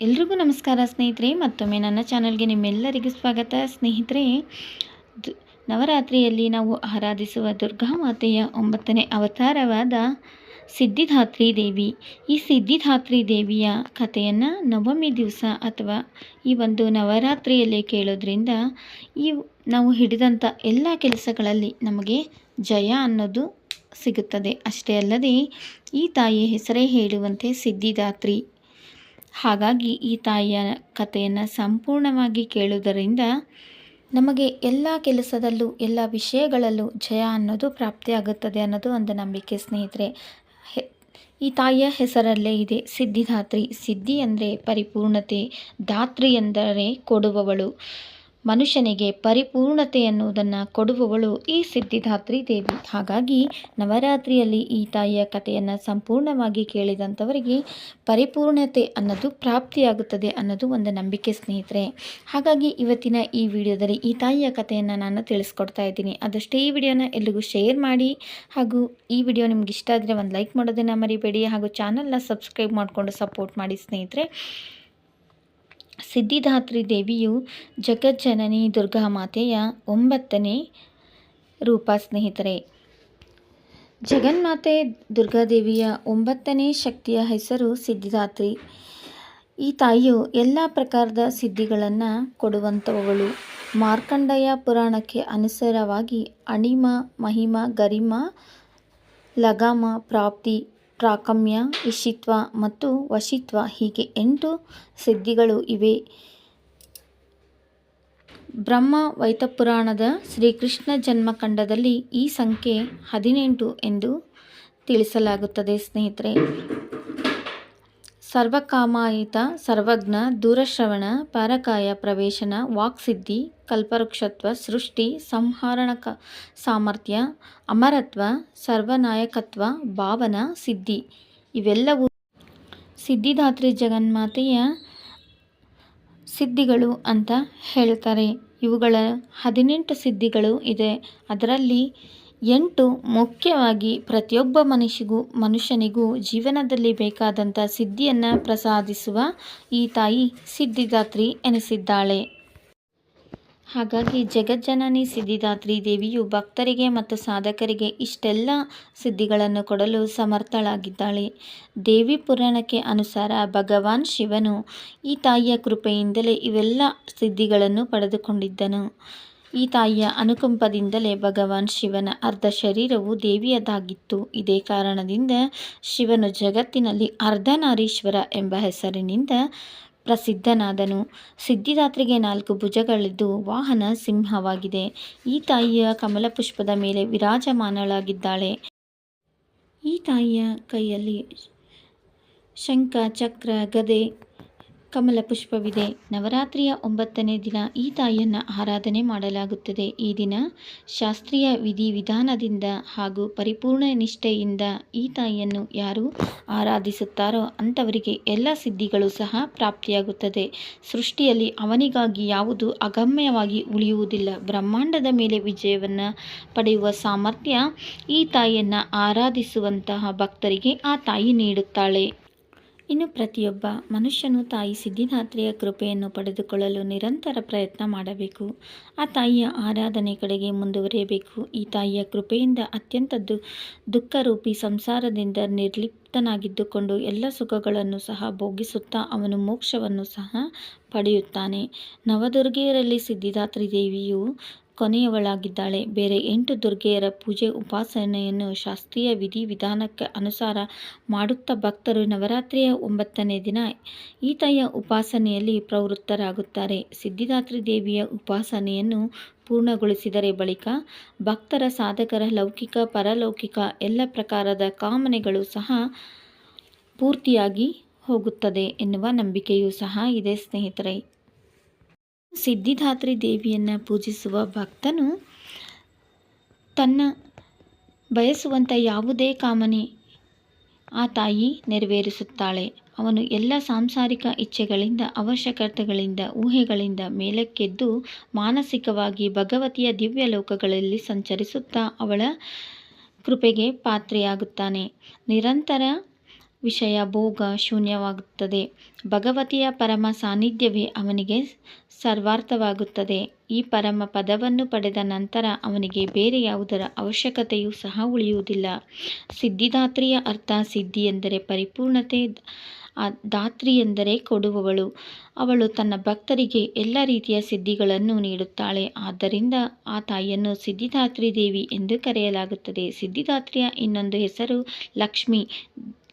ಎಲ್ರಿಗೂ ನಮಸ್ಕಾರ ಸ್ನೇಹಿತರೆ, ಮತ್ತೊಮ್ಮೆ ನನ್ನ ಚಾನಲ್ಗೆ ನಿಮ್ಮೆಲ್ಲರಿಗೂ ಸ್ವಾಗತ. ಸ್ನೇಹಿತರೆ ನವರಾತ್ರಿಯಲ್ಲಿ ನಾವು ಆರಾಧಿಸುವ ದುರ್ಗಾ ಮಾತೆಯ ಒಂಬತ್ತನೇ ಅವತಾರವಾದ ಸಿದ್ಧಿಧಾತ್ರಿ ದೇವಿ. ಈ ಸಿದ್ಧಿಧಾತ್ರಿ ದೇವಿಯ ಕಥೆಯನ್ನು ನವಮಿ ದಿವಸ ಅಥವಾ ಈ ಒಂದು ನವರಾತ್ರಿಯಲ್ಲಿ ಕೇಳೋದ್ರಿಂದ ಈ ನಾವು ಹಿಡಿದಂಥ ಎಲ್ಲ ಕೆಲಸಗಳಲ್ಲಿ ನಮಗೆ ಜಯ ಅನ್ನೋದು ಸಿಗುತ್ತದೆ. ಅಷ್ಟೇ ಅಲ್ಲದೆ ಈ ತಾಯಿಯ ಹೆಸರೇ ಹೇಳುವಂತೆ ಸಿದ್ಧಿದಾತ್ರಿ ಹಾಗಾಗಿ ಈ ತಾಯಿಯ ಕಥೆಯನ್ನು ಸಂಪೂರ್ಣವಾಗಿ ಕೇಳುವುದರಿಂದ ನಮಗೆ ಎಲ್ಲ ಕೆಲಸದಲ್ಲೂ, ಎಲ್ಲ ವಿಷಯಗಳಲ್ಲೂ ಜಯ ಅನ್ನೋದು ಪ್ರಾಪ್ತಿಯಾಗುತ್ತದೆ ಅನ್ನೋದು ಒಂದು ನಂಬಿಕೆ ಸ್ನೇಹಿತರೆ. ಈ ತಾಯಿಯ ಹೆಸರಲ್ಲೇ ಇದೆ ಸಿದ್ಧಿದಾತ್ರಿ. ಸಿದ್ಧಿ ಅಂದರೆ ಪರಿಪೂರ್ಣತೆ ಧಾತ್ರಿ ಎಂದರೆ ಕೊಡುವವಳು. ಮನುಷ್ಯನಿಗೆ ಪರಿಪೂರ್ಣತೆ ಎನ್ನುವುದನ್ನು ಕೊಡುವವಳು ಈ ಸಿದ್ಧಿದಾತ್ರಿ ದೇವಿ. ಹಾಗಾಗಿ ನವರಾತ್ರಿಯಲ್ಲಿ ಈ ತಾಯಿಯ ಕಥೆಯನ್ನು ಸಂಪೂರ್ಣವಾಗಿ ಕೇಳಿದಂಥವರಿಗೆ ಪರಿಪೂರ್ಣತೆ ಅನ್ನೋದು ಪ್ರಾಪ್ತಿಯಾಗುತ್ತದೆ ಅನ್ನೋದು ಒಂದು ನಂಬಿಕೆ ಸ್ನೇಹಿತರೆ. ಹಾಗಾಗಿ ಇವತ್ತಿನ ಈ ವಿಡಿಯೋದಲ್ಲಿ ಈ ತಾಯಿಯ ಕಥೆಯನ್ನು ನಾನು ತಿಳಿಸ್ಕೊಡ್ತಾ ಇದ್ದೀನಿ. ಅದಷ್ಟೇ ಈ ವಿಡಿಯೋನ ಎಲ್ರಿಗೂ ಶೇರ್ ಮಾಡಿ ಹಾಗೂ ಈ ವಿಡಿಯೋ ನಿಮ್ಗೆ ಇಷ್ಟ ಆದರೆ ಒಂದು ಲೈಕ್ ಮಾಡೋದನ್ನು ಮರಿಬೇಡಿ ಹಾಗೂ ಚಾನಲ್ನ ಸಬ್ಸ್ಕ್ರೈಬ್ ಮಾಡಿಕೊಂಡು ಸಪೋರ್ಟ್ ಮಾಡಿ ಸ್ನೇಹಿತರೆ. ಸಿದ್ಧಿದಾತ್ರಿ ದೇವಿಯು ಜಗಜ್ಜನನಿ ದುರ್ಗಾ ಮಾತೆಯ ಒಂಬತ್ತನೇ ರೂಪ ಸ್ನೇಹಿತರೆ. ಜಗನ್ಮಾತೆ ದುರ್ಗಾದೇವಿಯ ಒಂಬತ್ತನೇ ಶಕ್ತಿಯ ಹೆಸರು ಸಿದ್ಧಿದಾತ್ರಿ. ಈ ತಾಯಿಯು ಎಲ್ಲ ಪ್ರಕಾರದ ಸಿದ್ಧಿಗಳನ್ನು ಕೊಡುವಂಥವುಗಳು ಮಾರ್ಕಂಡಯ ಪುರಾಣಕ್ಕೆ ಅನುಸಾರವಾಗಿ ಅಣಿಮ, ಮಹಿಮ, ಗರಿಮ, ಲಗಾಮ, ಪ್ರಾಪ್ತಿ ಪ್ರಾಕಮ್ಯ ಇಷಿತ್ವ ಮತ್ತು ವಶಿತ್ವ ಹೀಗೆ ಎಂಟು ಸಿದ್ಧಿಗಳು ಇವೆ. ಬ್ರಹ್ಮ ವೈತಪುರಾಣದ ಶ್ರೀಕೃಷ್ಣ ಜನ್ಮಖಂಡದಲ್ಲಿ ಈ ಸಂಖ್ಯೆ ಹದಿನೆಂಟು ಎಂದು ತಿಳಿಸಲಾಗುತ್ತದೆ ಸ್ನೇಹಿತರೆ. ಸರ್ವಕಾಮಾಯಿತ, ಸರ್ವಜ್ಞ, ದೂರಶ್ರವಣ, ಪರಕಾಯ ಪ್ರವೇಶನ, ವಾಕ್ಸಿದ್ಧಿ, ಕಲ್ಪವೃಕ್ಷತ್ವ, ಸೃಷ್ಟಿ ಸಂಹರಣ ಸಾಮರ್ಥ್ಯ, ಅಮರತ್ವ, ಸರ್ವನಾಯಕತ್ವ, ಭಾವನ, ಸಿದ್ಧಿ. ಇವೆಲ್ಲವೂ ಸಿದ್ಧಿದಾತ್ರಿ ಜಗನ್ಮಾತೆಯ ಸಿದ್ಧಿಗಳು ಅಂತ ಹೇಳ್ತಾರೆ. ಇವುಗಳ ಹದಿನೆಂಟು ಸಿದ್ಧಿಗಳು ಇದೆ. ಅದರಲ್ಲಿ ಎಂಟು ಮುಖ್ಯವಾಗಿ ಪ್ರತಿಯೊಬ್ಬ ಮನುಷ್ಯಗೂ, ಮನುಷ್ಯನಿಗೂ ಜೀವನದಲ್ಲಿ ಬೇಕಾದಂಥ ಸಿದ್ಧಿಯನ್ನು ಪ್ರಸಾದಿಸುವ ಈ ತಾಯಿ ಸಿದ್ಧಿದಾತ್ರಿ ಎನಿಸಿದ್ದಾಳೆ. ಹಾಗಾಗಿ ಜಗಜ್ಜನನಿ ಸಿದ್ಧಿದಾತ್ರಿ ದೇವಿಯು ಭಕ್ತರಿಗೆ ಮತ್ತು ಸಾಧಕರಿಗೆ ಇಷ್ಟೆಲ್ಲ ಸಿದ್ಧಿಗಳನ್ನು ಕೊಡಲು ಸಮರ್ಥಳಾಗಿದ್ದಾಳೆ. ದೇವಿ ಪುರಾಣಕ್ಕೆ ಅನುಸಾರ ಭಗವಾನ್ ಶಿವನು ಈ ತಾಯಿಯ ಕೃಪೆಯಿಂದಲೇ ಇವೆಲ್ಲ ಸಿದ್ಧಿಗಳನ್ನು ಪಡೆದುಕೊಂಡಿದ್ದನು. ಈ ತಾಯಿಯ ಅನುಕಂಪದಿಂದಲೇ ಭಗವಾನ್ ಶಿವನ ಅರ್ಧ ಶರೀರವು ದೇವಿಯದಾಗಿತ್ತು ಇದೇ ಕಾರಣದಿಂದ ಶಿವನು ಜಗತ್ತಿನಲ್ಲಿ ಅರ್ಧನಾರೀಶ್ವರ ಎಂಬ ಹೆಸರಿನಿಂದ ಪ್ರಸಿದ್ಧನಾದನು. ಸಿದ್ಧಿದಾತ್ರಿಗೆ ನಾಲ್ಕು ಭುಜಗಳಿದ್ದು ವಾಹನ ಸಿಂಹವಾಗಿದೆ. ಈ ತಾಯಿಯ ಕಮಲಪುಷ್ಪದ ಮೇಲೆ ವಿರಾಜಮಾನಳಾಗಿದ್ದಾಳೆ. ಈ ತಾಯಿಯ ಕೈಯಲ್ಲಿ ಶಂಖ, ಚಕ್ರ, ಗದೆ ಕಮಲ ಪುಷ್ಪವಿದೆ ನವರಾತ್ರಿಯ ಒಂಬತ್ತನೇ ದಿನ ಈ ತಾಯಿಯನ್ನು ಆರಾಧನೆ ಮಾಡಲಾಗುತ್ತದೆ. ಈ ದಿನ ಶಾಸ್ತ್ರೀಯ ವಿಧಿವಿಧಾನದಿಂದ ಹಾಗೂ ಪರಿಪೂರ್ಣ ನಿಷ್ಠೆಯಿಂದ ಈ ತಾಯಿಯನ್ನು ಯಾರು ಆರಾಧಿಸುತ್ತಾರೋ ಅಂಥವರಿಗೆ ಎಲ್ಲ ಸಿದ್ಧಿಗಳು ಸಹ ಪ್ರಾಪ್ತಿಯಾಗುತ್ತದೆ. ಸೃಷ್ಟಿಯಲ್ಲಿ ಅವನಿಗಾಗಿ ಯಾವುದು ಅಗಮ್ಯವಾಗಿ ಉಳಿಯುವುದಿಲ್ಲ. ಬ್ರಹ್ಮಾಂಡದ ಮೇಲೆ ವಿಜಯವನ್ನು ಪಡೆಯುವ ಸಾಮರ್ಥ್ಯ ಈ ತಾಯಿಯನ್ನು ಆರಾಧಿಸುವಂತಹ ಭಕ್ತರಿಗೆ ಆ ತಾಯಿ ನೀಡುತ್ತಾಳೆ. ಇನ್ನು ಪ್ರತಿಯೊಬ್ಬ ಮನುಷ್ಯನು ತಾಯಿ ಸಿದ್ಧಿದಾತ್ರಿಯ ಕೃಪೆಯನ್ನು ಪಡೆದುಕೊಳ್ಳಲು ನಿರಂತರ ಪ್ರಯತ್ನ ಮಾಡಬೇಕು. ಆ ತಾಯಿಯ ಆರಾಧನೆ ಕಡೆಗೆ ಮುಂದುವರಿಯಬೇಕು. ಈ ತಾಯಿಯ ಕೃಪೆಯಿಂದ ಅತ್ಯಂತ ದು, ದುಃಖರೂಪಿ ಸಂಸಾರದಿಂದ ನಿರ್ಲಿಪ್ತನಾಗಿದ್ದುಕೊಂಡು ಎಲ್ಲ ಸುಖಗಳನ್ನು ಸಹ ಭೋಗಿಸುತ್ತಾ ಅವನು ಮೋಕ್ಷವನ್ನು ಸಹ ಪಡೆಯುತ್ತಾನೆ. ನವದುರ್ಗೆಯರಲ್ಲಿ ಸಿದ್ಧಿದಾತ್ರಿ ದೇವಿಯು ಕೊನೆಯವಳಾಗಿದ್ದಾಳೆ. ಬೇರೆ ಎಂಟು ದುರ್ಗೆಯರ ಪೂಜೆ ಉಪಾಸನೆಯನ್ನು ಶಾಸ್ತ್ರೀಯ ವಿಧಿವಿಧಾನಕ್ಕೆ ಅನುಸಾರ ಮಾಡುತ್ತಾ ಭಕ್ತರು ನವರಾತ್ರಿಯ ಒಂಬತ್ತನೇ ದಿನ ಈತಯ ಉಪಾಸನೆಯಲ್ಲಿ ಪ್ರವೃತ್ತರಾಗುತ್ತಾರೆ. ಸಿದ್ಧಿದಾತ್ರಿ ದೇವಿಯ ಉಪಾಸನೆಯನ್ನು ಪೂರ್ಣಗೊಳಿಸಿದರೆ ಬಳಿಕ ಭಕ್ತರ ಸಾಧಕರ ಲೌಕಿಕ, ಪರಲೌಕಿಕ ಎಲ್ಲ ಪ್ರಕಾರದ ಕಾಮನೆಗಳು ಸಹ ಪೂರ್ತಿಯಾಗಿ ಹೋಗುತ್ತದೆ ಎನ್ನುವ ನಂಬಿಕೆಯೂ ಸಹ ಇದೆ ಸ್ನೇಹಿತರೆ. ಸಿದ್ಧಿದಾತ್ರಿ ದೇವಿಯನ್ನು ಪೂಜಿಸುವ ಭಕ್ತನು ತನ್ನ ಬಯಸುವಂಥ ಯಾವುದೇ ಕಾಮನೆ ಆ ತಾಯಿ ನೆರವೇರಿಸುತ್ತಾಳೆ. ಅವನು ಎಲ್ಲ ಸಾಂಸಾರಿಕ ಇಚ್ಛೆಗಳಿಂದ, ಅವಶ್ಯಕತೆಗಳಿಂದ, ಊಹೆಗಳಿಂದ ಮೇಲಕ್ಕೆದ್ದು ಮಾನಸಿಕವಾಗಿ ಭಗವತಿಯ ದಿವ್ಯ ಲೋಕಗಳಲ್ಲಿ ಸಂಚರಿಸುತ್ತಾ ಅವಳ ಕೃಪೆಗೆ ಪಾತ್ರೆಯಾಗುತ್ತಾನೆ. ನಿರಂತರ ವಿಷಯ ಭೋಗ ಶೂನ್ಯವಾಗುತ್ತದೆ. ಭಗವತಿಯ ಪರಮ ಸಾನ್ನಿಧ್ಯವೇ ಅವನಿಗೆ ಸರ್ವಾರ್ಥವಾಗುತ್ತದೆ. ಈ ಪರಮ ಪದವನ್ನು ಪಡೆದ ನಂತರ ಅವನಿಗೆ ಬೇರೆ ಯಾವುದರ ಅವಶ್ಯಕತೆಯೂ ಸಹ ಉಳಿಯುವುದಿಲ್ಲ. ಸಿದ್ಧಿದಾತ್ರಿಯ ಅರ್ಥ ಸಿದ್ಧಿ ಎಂದರೆ ಪರಿಪೂರ್ಣತೆ ದಾತ್ರಿ ಎಂದರೆ ಕೊಡುವವಳು. ಅವಳು ತನ್ನ ಭಕ್ತರಿಗೆ ಎಲ್ಲ ರೀತಿಯ ಸಿದ್ಧಿಗಳನ್ನು ನೀಡುತ್ತಾಳೆ. ಆದ್ದರಿಂದ ಆ ತಾಯಿಯನ್ನು ಸಿದ್ಧಿದಾತ್ರಿ ದೇವಿ ಎಂದು ಕರೆಯಲಾಗುತ್ತದೆ. ಸಿದ್ಧಿದಾತ್ರಿಯ ಇನ್ನೊಂದು ಹೆಸರು ಲಕ್ಷ್ಮಿ.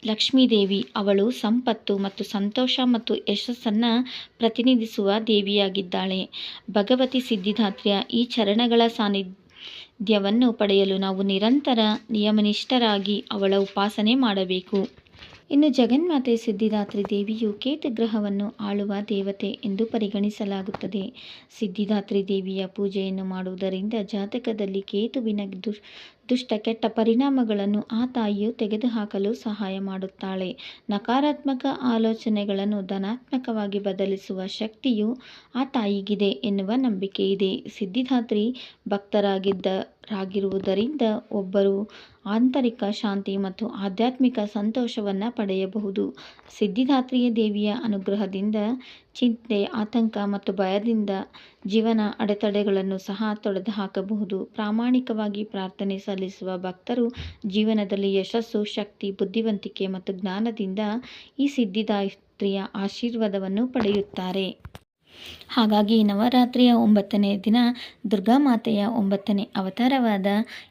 ಲಕ್ಷ್ಮೀದೇವಿ ಅವಳು ಸಂಪತ್ತು ಮತ್ತು ಸಂತೋಷ ಮತ್ತು ಯಶಸ್ಸನ್ನು ಪ್ರತಿನಿಧಿಸುವ ದೇವಿಯಾಗಿದ್ದಾಳೆ. ಭಗವತಿ ಸಿದ್ಧಿದಾತ್ರಿಯ ಈ ಚರಣಗಳ ಸಾನ್ನಿಧ್ಯವನ್ನು ಪಡೆಯಲು ನಾವು ನಿರಂತರ ನಿಯಮನಿಷ್ಠರಾಗಿ ಅವಳ ಉಪಾಸನೆ ಮಾಡಬೇಕು. ಇನ್ನು ಜಗನ್ಮಾತೆ ಸಿದ್ಧಿದಾತ್ರಿ ದೇವಿಯು ಕೇತು ಗ್ರಹವನ್ನು ಆಳುವ ದೇವತೆ ಎಂದು ಪರಿಗಣಿಸಲಾಗುತ್ತದೆ. ಸಿದ್ಧಿದಾತ್ರಿ ದೇವಿಯ ಪೂಜೆಯನ್ನು ಮಾಡುವುದರಿಂದ ಜಾತಕದಲ್ಲಿ ಕೇತುವಿನ ದುಷ್, ದುಷ್ಟ ಕೆಟ್ಟ ಪರಿಣಾಮಗಳನ್ನು ಆ ತಾಯಿಯು ತೆಗೆದುಹಾಕಲು ಸಹಾಯ ಮಾಡುತ್ತಾಳೆ. ನಕಾರಾತ್ಮಕ ಆಲೋಚನೆಗಳನ್ನು ಧನಾತ್ಮಕವಾಗಿ ಬದಲಿಸುವ ಶಕ್ತಿಯು ಆ ತಾಯಿಗಿದೆ ಎನ್ನುವ ನಂಬಿಕೆ ಇದೆ ಸಿದ್ಧಿದಾತ್ರಿ ಭಕ್ತರಾಗಿದ್ದರಾಗಿರುವುದರಿಂದ ಒಬ್ಬರು ಆಂತರಿಕ ಶಾಂತಿ ಮತ್ತು ಆಧ್ಯಾತ್ಮಿಕ ಸಂತೋಷವನ್ನು ಪಡೆಯಬಹುದು. ಸಿದ್ಧಿದಾತ್ರಿಯ ದೇವಿಯ ಅನುಗ್ರಹದಿಂದ ಚಿಂತೆ, ಆತಂಕ ಮತ್ತು ಭಯದಿಂದ ಜೀವನ ಅಡೆತಡೆಗಳನ್ನು ಸಹ ತೊಡೆದುಹಾಕಬಹುದು ಪ್ರಾಮಾಣಿಕವಾಗಿ ಪ್ರಾರ್ಥನೆ ಸಲ್ಲಿಸುವ ಭಕ್ತರು ಜೀವನದಲ್ಲಿ ಯಶಸ್ಸು, ಶಕ್ತಿ, ಬುದ್ಧಿವಂತಿಕೆ ಮತ್ತು ಜ್ಞಾನದಿಂದ ಈ ಸಿದ್ಧಿದಾತ್ರಿಯ ಆಶೀರ್ವಾದವನ್ನು ಪಡೆಯುತ್ತಾರೆ. ಹಾಗಾಗಿ ನವರಾತ್ರಿಯ ಒಂಬತ್ತನೇ ದಿನ, ದುರ್ಗಾ ಮಾತೆಯ ಒಂಬತ್ತನೇ ಅವತಾರವಾದ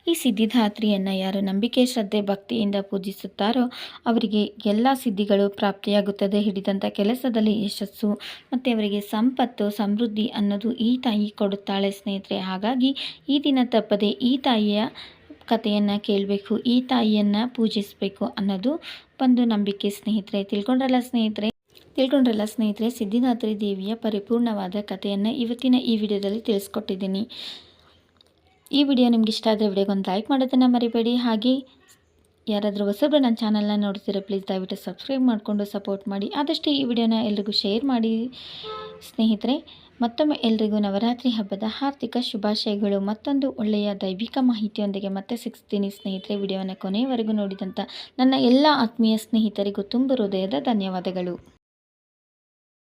ಈ ಸಿದ್ಧಿದಾತ್ರಿಯನ್ನು ಯಾರು ನಂಬಿಕೆ, ಶ್ರದ್ಧೆ, ಭಕ್ತಿಯಿಂದ ಪೂಜಿಸುತ್ತಾರೋ ಅವರಿಗೆ ಎಲ್ಲ ಸಿದ್ಧಿಗಳು ಪ್ರಾಪ್ತಿಯಾಗುತ್ತದೆ. ಹಿಡಿದಂಥ ಕೆಲಸದಲ್ಲಿ ಯಶಸ್ಸು, ಮತ್ತು ಅವರಿಗೆ ಸಂಪತ್ತು, ಸಮೃದ್ಧಿ ಅನ್ನೋದು ಈ ತಾಯಿ ಕೊಡುತ್ತಾಳೆ ಸ್ನೇಹಿತರೆ. ಹಾಗಾಗಿ ಈ ದಿನ ತಪ್ಪದೆ ಈ ತಾಯಿಯ ಕಥೆಯನ್ನು ಕೇಳಬೇಕು, ಈ ತಾಯಿಯನ್ನು ಪೂಜಿಸಬೇಕು ಅನ್ನೋದು ಒಂದು ನಂಬಿಕೆ ಸ್ನೇಹಿತರೆ. ತಿಳ್ಕೊಂಡ್ರಲ್ಲ ಸ್ನೇಹಿತರೆ? ತಿಳ್ಕೊಂಡ್ರಲ್ಲ ಸ್ನೇಹಿತರೆ ಸಿದ್ಧಿದಾತ್ರಿ ದೇವಿಯ ಪರಿಪೂರ್ಣವಾದ ಕಥೆಯನ್ನು ಇವತ್ತಿನ ಈ ವಿಡಿಯೋದಲ್ಲಿ ತಿಳಿಸ್ಕೊಟ್ಟಿದ್ದೀನಿ. ಈ ವಿಡಿಯೋ ನಿಮ್ಗೆ ಇಷ್ಟ ಆದರೆ ವಿಡಿಯೋಗೊಂದು ಲೈಕ್ ಮಾಡೋದನ್ನು ಮರಿಬೇಡಿ. ಹಾಗೆ ಯಾರಾದರೂ ಹೊಸಬ್ರು ನನ್ನ ಚಾನಲ್ನ ನೋಡ್ತೀರಾ ಪ್ಲೀಸ್ ದಯವಿಟ್ಟು ಸಬ್ಸ್ಕ್ರೈಬ್ ಮಾಡಿಕೊಂಡು ಸಪೋರ್ಟ್ ಮಾಡಿ. ಆದಷ್ಟು ಈ ವಿಡಿಯೋನ ಎಲ್ರಿಗೂ ಶೇರ್ ಮಾಡಿ ಸ್ನೇಹಿತರೆ. ಮತ್ತೊಮ್ಮೆ ಎಲ್ರಿಗೂ ನವರಾತ್ರಿ ಹಬ್ಬದ ಹಾರ್ದಿಕ ಶುಭಾಶಯಗಳು. ಮತ್ತೊಂದು ಒಳ್ಳೆಯ ದೈವಿಕ ಮಾಹಿತಿಯೊಂದಿಗೆ ಮತ್ತೆ ಸಿಗ್ತೀನಿ ಸ್ನೇಹಿತರೆ ವಿಡಿಯೋವನ್ನು ಕೊನೆಯವರೆಗೂ ನೋಡಿದಂಥ ನನ್ನ ಎಲ್ಲ ಆತ್ಮೀಯ ಸ್ನೇಹಿತರಿಗೂ ತುಂಬ ಹೃದಯದ ಧನ್ಯವಾದಗಳು.